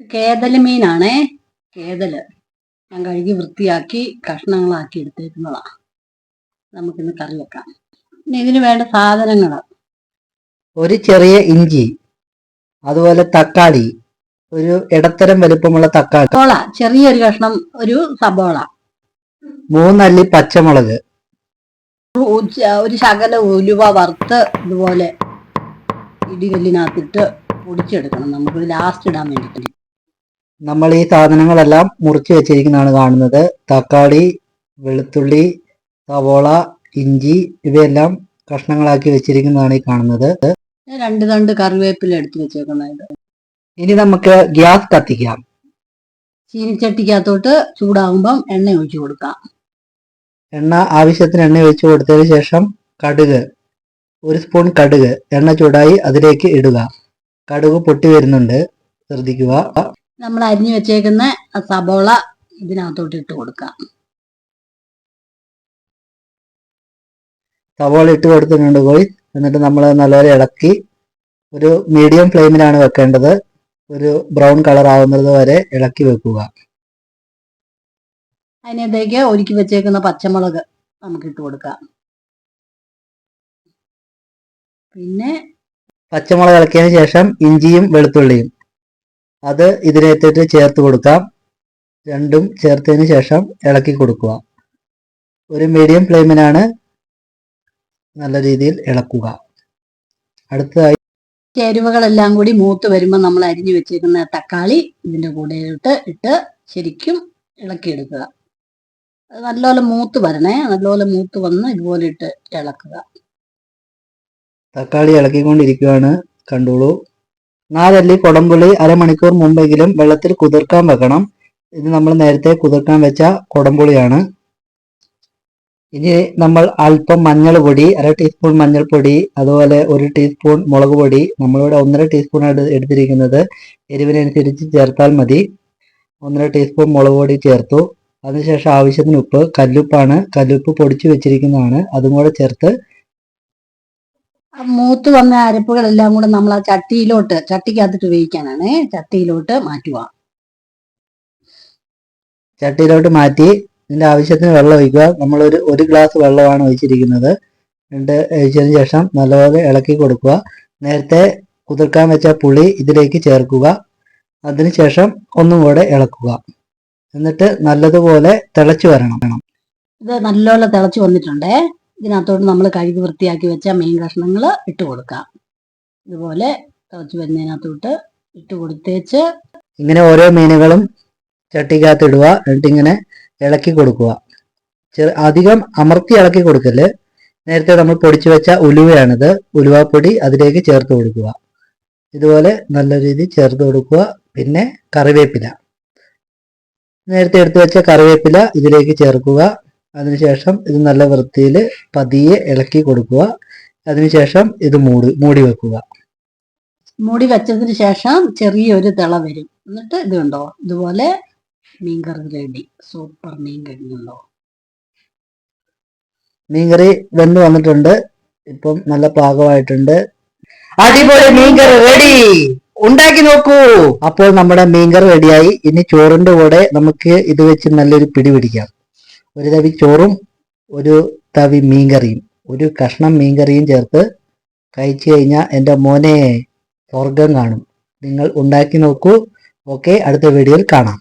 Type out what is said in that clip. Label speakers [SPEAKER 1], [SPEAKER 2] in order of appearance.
[SPEAKER 1] കേതൽ മീനാണേ. കേതൽ. ഞാൻ കഴുകി വൃത്തിയാക്കി കഷ്ണങ്ങളാക്കി എടുത്തേക്കുന്നതാണ് നമുക്കിന്ന് കറി വെക്കാം. ഇനി ഇതിന് വേണ്ട സാധനങ്ങൾ
[SPEAKER 2] ഒരു ചെറിയ ഇഞ്ചി അതുപോലെ തക്കാളി ഒരു ഇടത്തരം വലുപ്പമുള്ള തക്കാളി.
[SPEAKER 1] സബോള ചെറിയൊരു കഷ്ണം ഒരു സബോള
[SPEAKER 2] മൂന്നല്ലി പച്ചമുളക്.
[SPEAKER 1] ഒരു ശകല ഉലുവ വറുത്ത് ഇതുപോലെ ഇടികല്ലിനകത്തിട്ട് പൊടിച്ചെടുക്കണം. നമുക്ക് ലാസ്റ്റ് ഇടാൻ വേണ്ടിയിട്ട്.
[SPEAKER 2] നമ്മൾ ഈ സാധനങ്ങളെല്ലാം മുറിച്ച് വെച്ചിരിക്കുന്നതാണ് കാണുന്നത്. തക്കാളി വെളുത്തുള്ളി സവോള ഇഞ്ചി ഇവയെല്ലാം കഷ്ണങ്ങളാക്കി വെച്ചിരിക്കുന്നതാണ് ഈ കാണുന്നത്.
[SPEAKER 1] രണ്ട് തണ്ട് കറിവേപ്പില എടുത്തു വെച്ചേക്കുന്നത്
[SPEAKER 2] ഇനി നമുക്ക് ഗ്യാസ് കത്തിക്കാം.
[SPEAKER 1] ചീനിച്ചട്ടിക്കകത്തോട്ട് ചൂടാകുമ്പം എണ്ണ ഒഴിച്ചു കൊടുക്കാം.
[SPEAKER 2] എണ്ണ ആവശ്യത്തിന് എണ്ണ ഒഴിച്ചു കൊടുത്തതിന് ശേഷം കടുക് ഒരു സ്പൂൺ കടുക് എണ്ണ ചൂടായി അതിലേക്ക് ഇടുക. കടുക് പൊട്ടി വരുന്നുണ്ട്. ശ്രദ്ധിക്കുക.
[SPEAKER 1] നമ്മൾ അരിഞ്ഞു വെച്ചേക്കുന്ന സബോള ഇതിനകത്തോട്ട് ഇട്ട് കൊടുക്കാം.
[SPEAKER 2] സബോള ഇട്ട് കൊടുത്തിട്ടുണ്ട് പോയി. എന്നിട്ട് നമ്മൾ നല്ലപോലെ ഇളക്കി ഒരു മീഡിയം ഫ്ലെയിമിലാണ് വെക്കേണ്ടത്. ഒരു ബ്രൗൺ കളർ ആവുന്നത് വരെ ഇളക്കി വെക്കുക.
[SPEAKER 1] അതിനകത്തേക്ക് ഒരുക്കി വെച്ചേക്കുന്ന പച്ചമുളക് നമുക്ക് ഇട്ട് കൊടുക്കാം. പിന്നെ
[SPEAKER 2] പച്ചമുളക് ഇളക്കിയതിന് ശേഷം ഇഞ്ചിയും വെളുത്തുള്ളിയും. അത് ഇതിനകത്തേക്ക് ചേർത്ത് കൊടുക്കാം. രണ്ടും ചേർത്തതിന് ശേഷം ഇളക്കി കൊടുക്കുക. ഒരു മീഡിയം ഫ്ലെയിമിനാണ് നല്ല രീതിയിൽ ഇളക്കുക. അടുത്തതായി
[SPEAKER 1] ചേരുവകളെല്ലാം കൂടി മൂത്ത് വരുമ്പോൾ നമ്മൾ അരിഞ്ഞു വെച്ചിരിക്കുന്ന തക്കാളി ഇതിന്റെ കൂടെ ഇട്ട് ഇട്ട് ശരിക്കും ഇളക്കിയെടുക്കുക. അത് നല്ലപോലെ മൂത്ത് വരണേ. നല്ലപോലെ മൂത്ത് വന്ന് ഇതുപോലെ ഇട്ട് ഇളക്കുക.
[SPEAKER 2] തക്കാളി ഇളക്കിക്കൊണ്ടിരിക്കുകയാണ്. കണ്ടോളൂ. നാലല്ലി കുടംപുളി അരമണിക്കൂർ മുമ്പെങ്കിലും വെള്ളത്തിൽ കുതിർക്കാൻ വെക്കണം. ഇത് നമ്മൾ നേരത്തെ കുതിർക്കാൻ വെച്ച കുടംപുളിയാണ് ഇനി നമ്മൾ അല്പം മഞ്ഞൾ പൊടി അര ടീസ്പൂൺ മഞ്ഞൾപ്പൊടി അതുപോലെ ഒരു ടീസ്പൂൺ മുളക് പൊടി നമ്മളിവിടെ ഒന്നര ടീസ്പൂൺ എടുത്തിരിക്കുന്നത്. എരിവിനനുസരിച്ച് ചേർത്താൽ മതി. ഒന്നര ടീസ്പൂൺ മുളക് പൊടി ചേർത്തു. അതിനുശേഷം ആവശ്യത്തിന് ഉപ്പ് കല്ലുപ്പാണ്. കല്ലുപ്പ് പൊടിച്ചു വെച്ചിരിക്കുന്നതാണ്. അതും കൂടെ ചേർത്ത്
[SPEAKER 1] മൂത്ത് വന്ന അരപ്പുകളെല്ലാം കൂടെ നമ്മൾ ആ ചട്ടിയിലോട്ട് ചട്ടിക്കകത്തിട്ട് വേവിക്കാനാണ്. ചട്ടിയിലോട്ട് മാറ്റുക.
[SPEAKER 2] ചട്ടിയിലോട്ട് മാറ്റി ഇതിന്റെ ആവശ്യത്തിന് വെള്ളം ഒഴിക്കുക. നമ്മളൊരു ഒരു ഗ്ലാസ് വെള്ളമാണ് ഒഴിച്ചിരിക്കുന്നത്. രണ്ട് ഒഴിച്ചതിന് ശേഷം നല്ലപോലെ ഇളക്കി കൊടുക്കുക. നേരത്തെ കുതിർക്കാൻ വെച്ച പുളി ഇതിലേക്ക് ചേർക്കുക. അതിനുശേഷം ഒന്നും കൂടെ ഇളക്കുക. എന്നിട്ട് നല്ലതുപോലെ തിളച്ചു വരണം.
[SPEAKER 1] ഇത് നല്ലപോലെ തിളച്ചു വന്നിട്ടുണ്ടേ. ഇതിനകത്തോട്ട് നമ്മൾ കഴുകി വൃത്തിയാക്കി വെച്ച മീൻ കഷ്ണങ്ങൾ ഇട്ട് കൊടുക്കാം. ഇതുപോലെ തിളച്ച് വരുന്നതിനകത്തോട്ട് ഇട്ട് കൊടുത്തേച്ച്
[SPEAKER 2] ഇങ്ങനെ ഓരോ മീനുകളും ചട്ടിക്കകത്ത് ഇടുക എന്നിട്ട് ഇങ്ങനെ ഇളക്കി കൊടുക്കുക. ചെറു അധികം അമർത്തി ഇളക്കി കൊടുക്കൽ. നേരത്തെ നമ്മൾ പൊടിച്ചു വെച്ച ഉലുവയാണിത്. ഉലുവാപ്പൊടി അതിലേക്ക് ചേർത്ത് കൊടുക്കുക. ഇതുപോലെ നല്ല രീതിയിൽ ചേർത്ത് കൊടുക്കുക. പിന്നെ കറിവേപ്പില. നേരത്തെ എടുത്തു വെച്ച കറിവേപ്പില ഇതിലേക്ക് ചേർക്കുക. അതിനുശേഷം ഇത് നല്ല വൃത്തിയിൽ പതിയെ ഇളക്കി കൊടുക്കുക. അതിനുശേഷം ഇത് മൂടി മൂടി വെക്കുക.
[SPEAKER 1] മൂടി വെച്ചതിന് ശേഷം ചെറിയൊരു തിള വരും. എന്നിട്ട് ഇത് കണ്ടോ? ഇതുപോലെ മീൻകറി റെഡി. സൂപ്പർ മീൻ കഴിഞ്ഞുണ്ടോ
[SPEAKER 2] മീൻകറി വെന്ന് വന്നിട്ടുണ്ട്. ഇപ്പം നല്ല പാകമായിട്ടുണ്ട്. അടിപൊളി മീൻകറി റെഡി. ഉണ്ടാക്കി നോക്കൂ. അപ്പോൾ നമ്മുടെ മീൻകറി റെഡിയായി. ഇനി ചോറിന്റെ കൂടെ നമുക്ക് ഇത് വെച്ച് നല്ലൊരു പിടി പിടിക്കാം. ഒരു തവി ചോറും ഒരു തവി മീൻകറിയും. ഒരു കഷ്ണം മീൻകറിയും ചേർത്ത് കഴിച്ചു കഴിഞ്ഞാൽ എന്റെ മോനെ സ്വർഗം കാണും. നിങ്ങൾ ഉണ്ടാക്കി നോക്കൂ. ഓക്കെ അടുത്ത വീഡിയോയിൽ കാണാം.